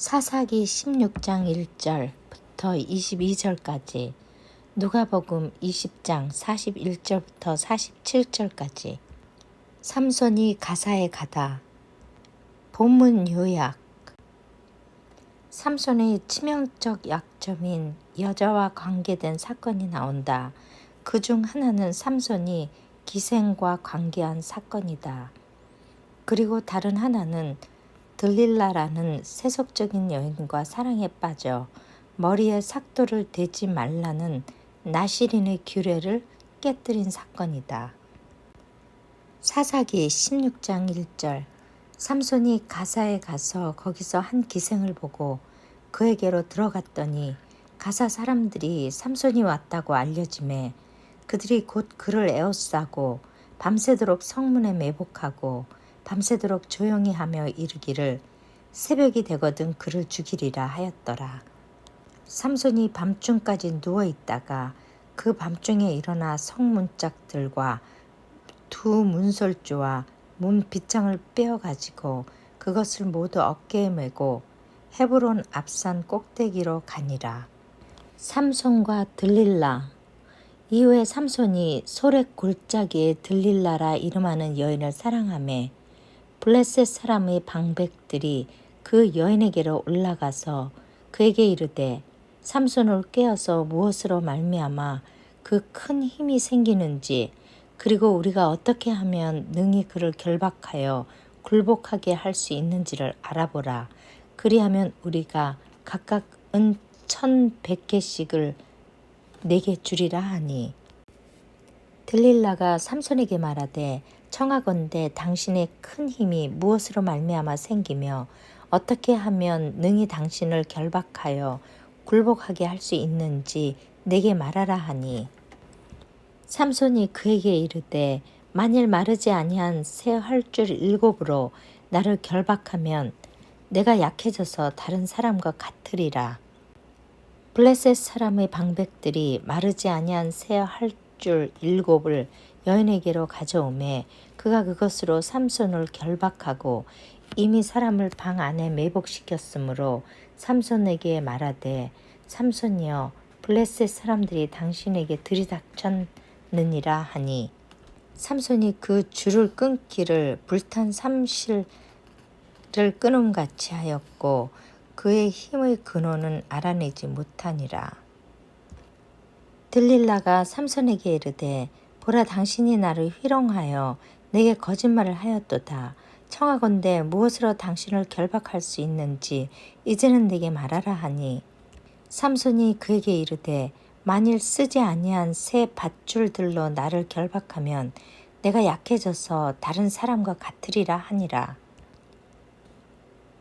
사사기 16장 1절부터 22절까지 누가복음 20장 41절부터 47절까지 삼손이 가사에 가다 본문 요약 삼손의 치명적 약점인 여자와 관계된 사건이 나온다. 그 중 하나는 삼손이 기생과 관계한 사건이다. 그리고 다른 하나는 들릴라라는 세속적인 여인과 사랑에 빠져 머리에 삭도를 대지 말라는 나시린의 규례를 깨뜨린 사건이다. 사사기 16장 1절 삼손이 가사에 가서 거기서 한 기생을 보고 그에게로 들어갔더니 가사 사람들이 삼손이 왔다고 알려짐에 그들이 곧 그를 에워싸고 밤새도록 성문에 매복하고 밤새도록 조용히 하며 이르기를 새벽이 되거든 그를 죽이리라 하였더라. 삼손이 밤중까지 누워 있다가 그 밤중에 일어나 성문짝들과 두 문설주와 문 빗장을 빼어 가지고 그것을 모두 어깨에 메고 헤브론 앞산 꼭대기로 가니라. 삼손과 들릴라 이후에 삼손이 소렉 골짜기에 들릴라라 이름하는 여인을 사랑하며 블레셋 사람의 방백들이 그 여인에게로 올라가서 그에게 이르되 삼손을 깨어서 무엇으로 말미암아 그 큰 힘이 생기는지 그리고 우리가 어떻게 하면 능히 그를 결박하여 굴복하게 할 수 있는지를 알아보라. 그리하면 우리가 각각 은 천백 개씩을 내게 주리라 하니 들릴라가 삼손에게 말하되 청하건대 당신의 큰 힘이 무엇으로 말미암아 생기며 어떻게 하면 능히 당신을 결박하여 굴복하게 할 수 있는지 내게 말하라 하니 삼손이 그에게 이르되 만일 마르지 아니한 새 헐줄 일곱으로 나를 결박하면 내가 약해져서 다른 사람과 같으리라. 블레셋 사람의 방백들이 마르지 아니한 새 헐줄 일곱을 여인에게로 가져오매 그가 그것으로 삼손을 결박하고 이미 사람을 방 안에 매복시켰으므로 삼손에게 말하되 삼손이여 블레셋 사람들이 당신에게 들이닥쳤느니라 하니 삼손이 그 줄을 끊기를 불탄 삼실을 끊음같이 하였고 그의 힘의 근원은 알아내지 못하니라. 들릴라가 삼손에게 이르되 보라 당신이 나를 희롱하여 내게 거짓말을 하였도다. 청하건대 무엇으로 당신을 결박할 수 있는지 이제는 내게 말하라 하니 삼손이 그에게 이르되 만일 쓰지 아니한 새 밧줄들로 나를 결박하면 내가 약해져서 다른 사람과 같으리라 하니라.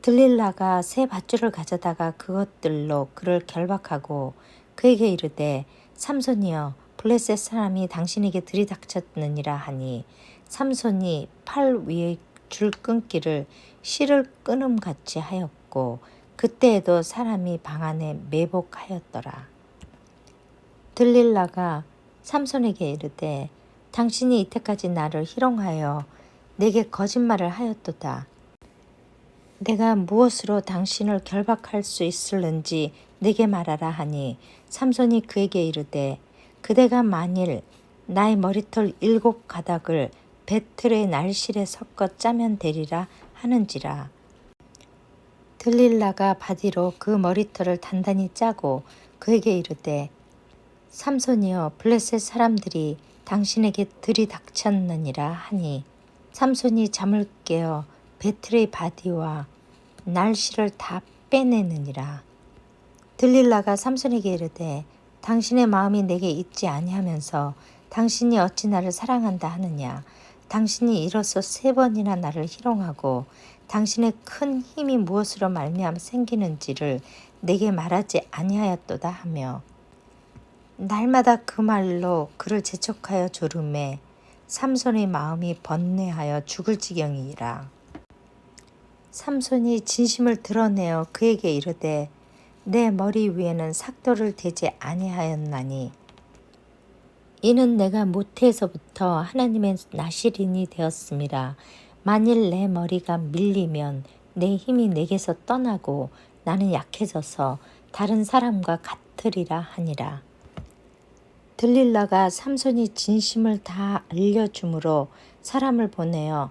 들릴라가 새 밧줄을 가져다가 그것들로 그를 결박하고 그에게 이르되 삼손이여 블레셋 사람이 당신에게 들이닥쳤느니라 하니 삼손이 팔 위에 줄 끊기를 실을 끊음 같이 하였고 그때에도 사람이 방 안에 매복하였더라. 들릴라가 삼손에게 이르되 당신이 이때까지 나를 희롱하여 내게 거짓말을 하였도다. 내가 무엇으로 당신을 결박할 수 있을는지 내게 말하라 하니 삼손이 그에게 이르되 그대가 만일 나의 머리털 일곱 가닥을 배틀의 날실에 섞어 짜면 되리라 하는지라. 들릴라가 바디로 그 머리털을 단단히 짜고 그에게 이르되 삼손이여 블레셋 사람들이 당신에게 들이닥쳤느니라 하니 삼손이 잠을 깨어 배틀의 바디와 날씨를 다 빼내느니라. 들릴라가 삼손에게 이르되 당신의 마음이 내게 있지 아니하면서 당신이 어찌 나를 사랑한다 하느냐. 당신이 이로써 세 번이나 나를 희롱하고 당신의 큰 힘이 무엇으로 말미암아 생기는지를 내게 말하지 아니하였도다 하며 날마다 그 말로 그를 재촉하여 조름해 삼손의 마음이 번뇌하여 죽을 지경이라. 삼손이 진심을 드러내어 그에게 이르되 내 머리 위에는 삭도를 대지 아니하였나니 이는 내가 모태에서부터 하나님의 나시린이 되었습니다. 만일 내 머리가 밀리면 내 힘이 내게서 떠나고 나는 약해져서 다른 사람과 같으리라 하니라. 들릴라가 삼손이 진심을 다 알려주므로 사람을 보내어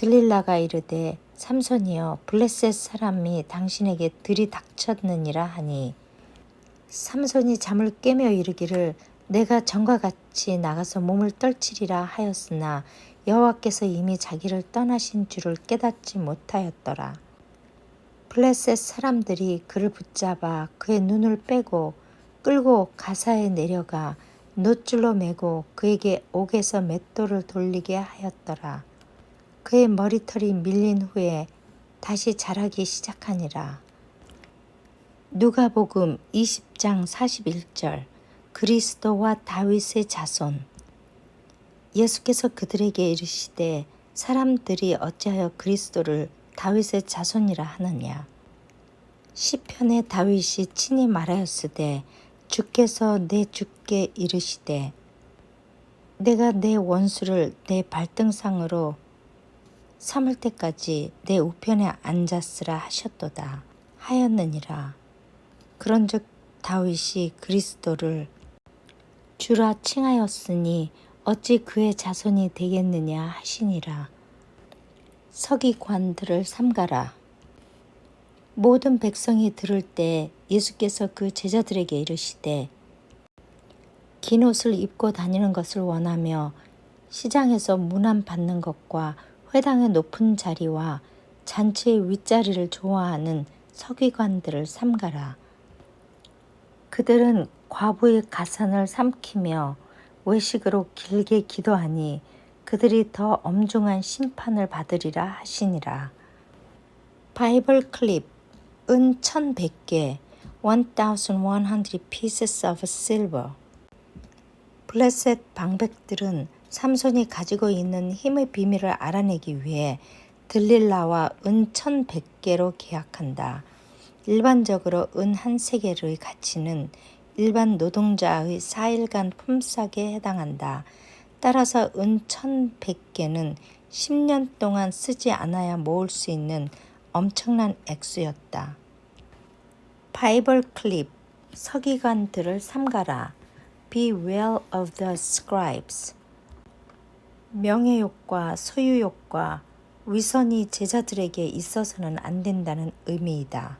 들릴라가 이르되 삼손이여 블레셋 사람이 당신에게 들이닥쳤느니라 하니 삼손이 잠을 깨며 이르기를 내가 전과 같이 나가서 몸을 떨치리라 하였으나 여호와께서 이미 자기를 떠나신 줄을 깨닫지 못하였더라. 블레셋 사람들이 그를 붙잡아 그의 눈을 빼고 끌고 가사에 내려가 놋줄로 매고 그에게 옥에서 맷돌을 돌리게 하였더라. 그의 머리털이 밀린 후에 다시 자라기 시작하니라. 누가복음 20장 41절 그리스도와 다윗의 자손 예수께서 그들에게 이르시되 사람들이 어찌하여 그리스도를 다윗의 자손이라 하느냐 시편의 다윗이 친히 말하였으되 주께서 내 주께 이르시되 내가 내 원수를 내 발등상으로 삼을 때까지 내 우편에 앉았으라 하셨도다. 하였느니라. 그런즉 다윗이 그리스도를 주라 칭하였으니 어찌 그의 자손이 되겠느냐 하시니라. 서기관들을 삼가라. 모든 백성이 들을 때 예수께서 그 제자들에게 이르시되 긴 옷을 입고 다니는 것을 원하며 시장에서 문안 받는 것과 회당의 높은 자리와 잔치의 윗자리를 좋아하는 서기관들을 삼가라. 그들은 과부의 가산을 삼키며 외식으로 길게 기도하니 그들이 더 엄중한 심판을 받으리라 하시니라. 바이블 클립 은 1100개 1100 pieces of silver 블레셋 방백들은 삼손이 가지고 있는 힘의 비밀을 알아내기 위해 들릴라와 은 1100개로 계약한다. 일반적으로 은 한 세겔의 가치는 일반 노동자의 4일간 품삯에 해당한다. 따라서 은 1100개는 10년 동안 쓰지 않아야 모을 수 있는 엄청난 액수였다. 바이블 클립 서기관들을 삼가라. Beware of the scribes. 명예욕과 소유욕과 위선이 제자들에게 있어서는 안 된다는 의미이다.